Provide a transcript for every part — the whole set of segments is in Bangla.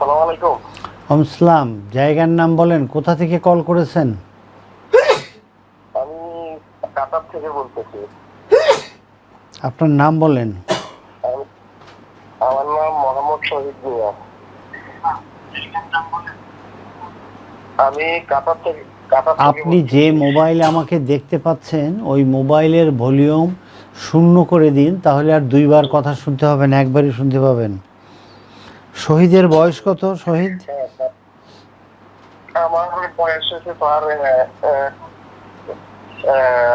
আসসালামু আলাইকুম। আমসলাম জায়গার নাম বলেন কোথা থেকে কল করেছেন? আমি কাতার থেকে বলতেছি। আপনার নাম বলেন। আমার নাম মোহাম্মদ শহীদ মিয়া। আমি কাতার থেকে আপনি যে মোবাইলে আমাকে দেখতে পাচ্ছেন ওই মোবাইলের ভলিউম শূন্য করে দিন তাহলে আর দুইবার কথা শুনতে হবে না একবারই শুনতে পাবেন। শহীদের বয়স কত শহীদ। আমার বয়স হচ্ছে স্যার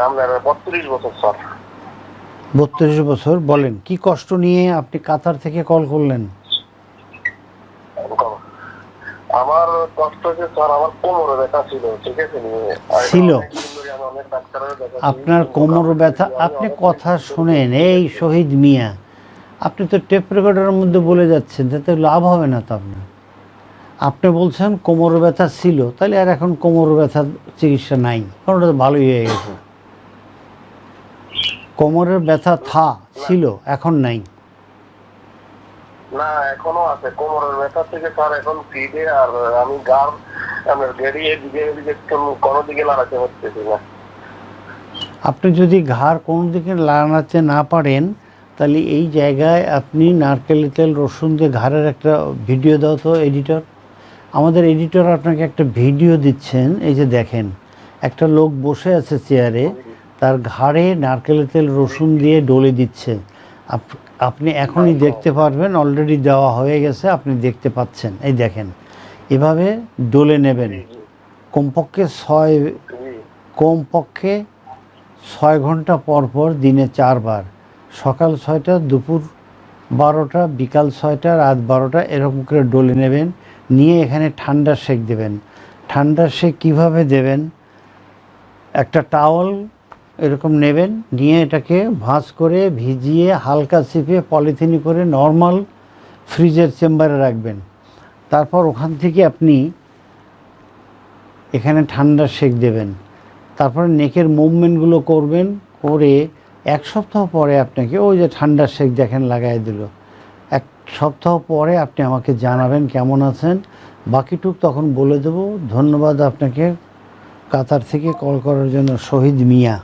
আপনার বত্রিশ বছর স্যার। বত্রিশ বছর। বলেন কি কষ্ট নিয়ে আপনি কাতার থেকে কল করলেন? আমার কষ্ট হচ্ছে স্যার আমার কোমরে ব্যথা ছিল ঠিক আছে? ছিল? আপনার কোমর ব্যথা আপনি কথা শুনেন এই শহীদ মিয়া। আপনি তো টেপ রেকর্ডের মধ্যে বলে যাচ্ছেন তাতে লাভ হবে না তো আপনার। আপনি বলছেন কোমর ব্যথা ছিল তাহলে আর এখন কোমর ব্যথার চিকিৎসা নাই কারণ ওটা তো ভালোই হয়ে গেছে। কোমরের ব্যথা থা ছিল এখন নাই। না এখনও আছে কোমরের ব্যথা থেকে স্যার এখন ফিডে আর আমি গার আমার গেড়িয়ে দিকে এদিকে কোন- কোনো দিকে হচ্ছে না। আপনি যদি ঘাড় কোনো দিকে লাগাতে না পারেন তাহলে এই জায়গায় আপনি নারকেল, তেল, রসুন দিয়ে ঘাড়ের একটা ভিডিও দাও তো এডিটর। আমাদের এডিটর আপনাকে একটা ভিডিও দিচ্ছেন, এই যে দেখেন, একটা লোক বসে আছে চেয়ারে, তার ঘাড়ে নারকেল, তেল, রসুন দিয়ে ডলে দিচ্ছে। আপ- আপনি এখনই দেখতে পারবেন, অলরেডি দেওয়া হয়ে গেছে, আপনি দেখতে পাচ্ছেন। এই দেখেন, এভাবে ডলে নেবেন। কমপক্ষে ছয় কমপক্ষে ছয় ঘণ্টা পর পর দিনে চারবার। সকাল ছয়টা, দুপুর বারোটা, বিকাল ছয়টা, রাত বারোটা, এরকম করে ডলে নেবেন। নিয়ে এখানে ঠান্ডা সেক দেবেন। ঠান্ডা সেক কীভাবে দেবেন? একটা টাওয়াল এরকম নেবেন। নিয়ে এটাকে ভাঁজ করে ভিজিয়ে হালকা চিপে পলিথিনে করে নর্মাল ফ্রিজের চেম্বারে রাখবেন। তারপর ওখান থেকে আপনি এখানে ঠান্ডা সেক দেবেন। তারপরে নেকের মুভমেন্টগুলো করবেন, করে এক সপ্তাহ পরে আপনাকে ওই যে ঠান্ডার শেক দেখেন লাগাই দিল। এক সপ্তাহ পরে আপনি আমাকে জানাবেন কেমন আছেন। বাকিটুক তখন বলে দেব। ধন্যবাদ আপনাকে। কাতার থেকে কল করার জন্য শহীদ মিয়া।